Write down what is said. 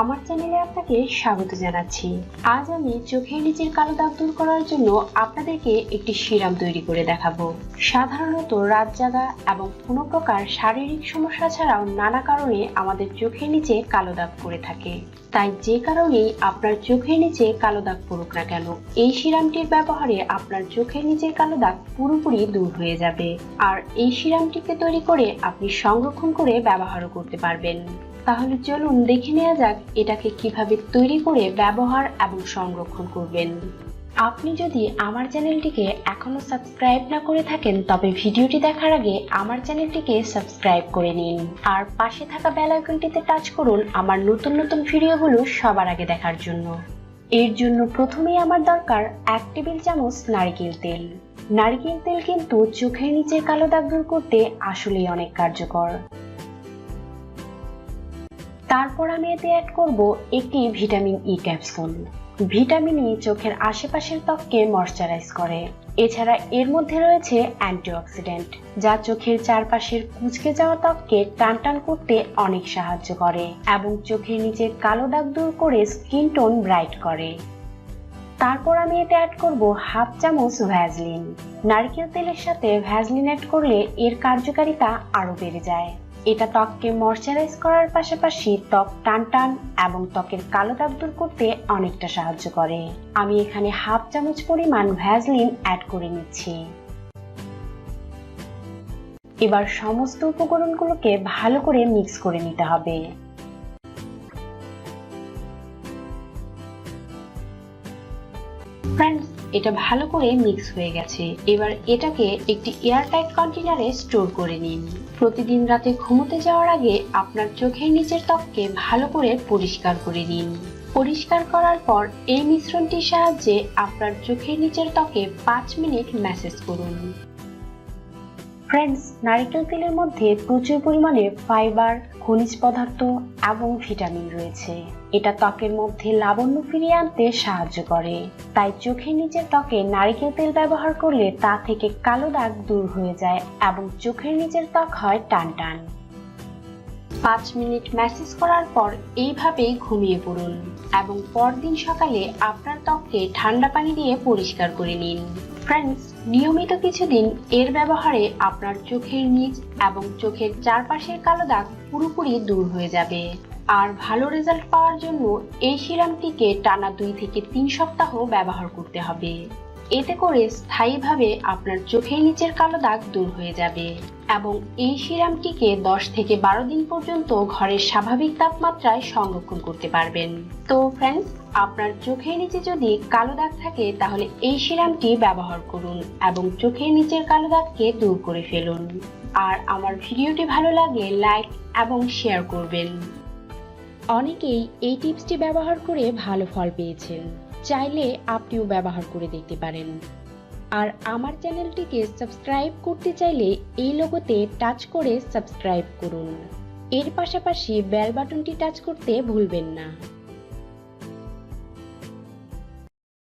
আমার চ্যানেলে আপনাকে স্বাগত জানাচ্ছি। আজ আমি চোখের নিচের কালো দাগ দূর করার জন্য আপনাদেরকে একটি সিরাম তৈরি করে দেখাবো। সাধারণত রাত জাগা এবং কোনো প্রকার শারীরিক সমস্যা ছাড়াও নানা কারণে আমাদের চোখের নিচে কালো দাগ পড়ে থাকে। তাই যে কারণেই আপনার চোখের নিচে কালো দাগ পড়ুক না কেন, এই সিরামটির ব্যবহারে আপনার চোখের নিচের কালো দাগ পুরোপুরি দূর হয়ে যাবে। আর এই সিরামটিকে তৈরি করে আপনি সংরক্ষণ করে ব্যবহারও করতে পারবেন। তাহলে চলুন দেখে নেওয়া যাক এটাকে কীভাবে তৈরি করে ব্যবহার এবং সংরক্ষণ করবেন। আপনি যদি আমার চ্যানেলটিকে এখনও সাবস্ক্রাইব না করে থাকেন, তবে ভিডিওটি দেখার আগে আমার চ্যানেলটিকে সাবস্ক্রাইব করে নিন। আর পাশে থাকা বেল আইকনটিতে টাচ করুন আমার নতুন নতুন ভিডিওগুলো সবার আগে দেখার জন্য। এর জন্য প্রথমেই আমার দরকার এক টেবিল চামচ নারকেল তেল। নারকেল তেল কিন্তু চোখের নিচের কালো দাগ দূর করতে আসলেই অনেক কার্যকর। তারপর আমি এতে অ্যাড করব একটি vitamin E capsule vitamin E চোখের আশেপাশের ত্বককে ময়শ্চারাইজ করে। এছাড়া এর মধ্যে রয়েছে অ্যান্টিঅক্সিডেন্ট যা চোখের চারপাশের কুচকে যাওয়া ত্বককে টানটান করতে অনেক সাহায্য করে এবং চোখের নিচে কালো দাগ দূর করে স্কিন টোন ব্রাইট করে। তারপর আমি এতে অ্যাড করব হাফ চামচ ভ্যাজলিন নারকেল তেলের সাথে ভ্যাজলিন অ্যাড করলে এর কার্যকারিতা আরও বেড়ে যায়। এটা ত্বককে ময়শ্চারাইজ করার পাশাপাশি ত্বক টান টান এবং ত্বকের কালো দাগ দূর করতে অনেকটা সাহায্য করে। আমি এখানে হাফ চামচ পরিমাণ ভ্যাজলিন অ্যাড করে নিচ্ছি। এবার সমস্ত উপকরণগুলোকে ভালো করে মিক্স করে নিতে হবে। ফ্রেন্ডস এটা ভালো করে মিক্স হয়ে গেছে। এবার এটাকে একটি এয়ারটাইট কন্টেনারে স্টোর করে নিন। প্রতিদিন রাতে ঘুমোতে যাওয়ার আগে আপনার চোখের নিচের ত্বককে ভালো করে পরিষ্কার করে নিন। পরিষ্কার করার পর এই মিশ্রণটির সাহায্যে আপনার চোখের নিচের ত্বকে পাঁচ মিনিট ম্যাসেজ করুন। ফ্রেন্ডস নারকেল তেলের মধ্যে প্রচুর পরিমাণে ফাইবার খনিজ পদার্থ এবং ভিটামিন রয়েছে। এটা ত্বকের মধ্যে লাবণ্য ফিরিয়ে আনতে সাহায্য করে। তাই চোখের নিচের ত্বকে নারকেল তেল ব্যবহার করলে তা থেকে কালো দাগ দূর হয়ে যায় এবং চোখের নিচের ত্বক হয় টান টান পাঁচ মিনিট ম্যাসেজ করার পর এইভাবেই ঘুমিয়ে পড়ুন এবং পরদিন সকালে আপনার ত্বককে ঠান্ডা পানি দিয়ে পরিষ্কার করে নিন। ফ্রেন্ডস নিয়মিত কিছুদিন এর ব্যবহারে আপনার চোখের নিচ এবং চোখের চারপাশের কালো দাগ পুরোপুরি দূর হয়ে যাবে। আর ভালো রেজাল্ট পাওয়ার জন্য এই সিরামটিকে টানা দুই থেকে তিন সপ্তাহ ব্যবহার করতে হবে। এতে করে স্থায়ীভাবে আপনার চোখের নিচের কালো দাগ দূর হয়ে যাবে এবং এই সিরামটিকে দশ থেকে বারো দিন পর্যন্ত ঘরের স্বাভাবিক তাপমাত্রায় সংরক্ষণ করতে পারবেন। তো ফ্রেন্ডস আপনার চোখের নিচে যদি কালো দাগ থাকে, তাহলে এই সিরামটি ব্যবহার করুন এবং চোখের নিচের কালো দাগকে দূর করে ফেলুন। আর আমার ভিডিওটি ভালো লাগলে লাইক এবং শেয়ার করবেন। অনেকেই এই টিপসটি ব্যবহার করে ভালো ফল পেয়েছেন। চাইলে আপনিও ব্যবহার করে দেখতে পারেন। আর আমার চ্যানেলটিকে সাবস্ক্রাইব করতে চাইলে এই লোগোতে টাচ করে সাবস্ক্রাইব করুন। এর পাশাপাশি বেল বাটনটি টাচ করতে ভুলবেন না।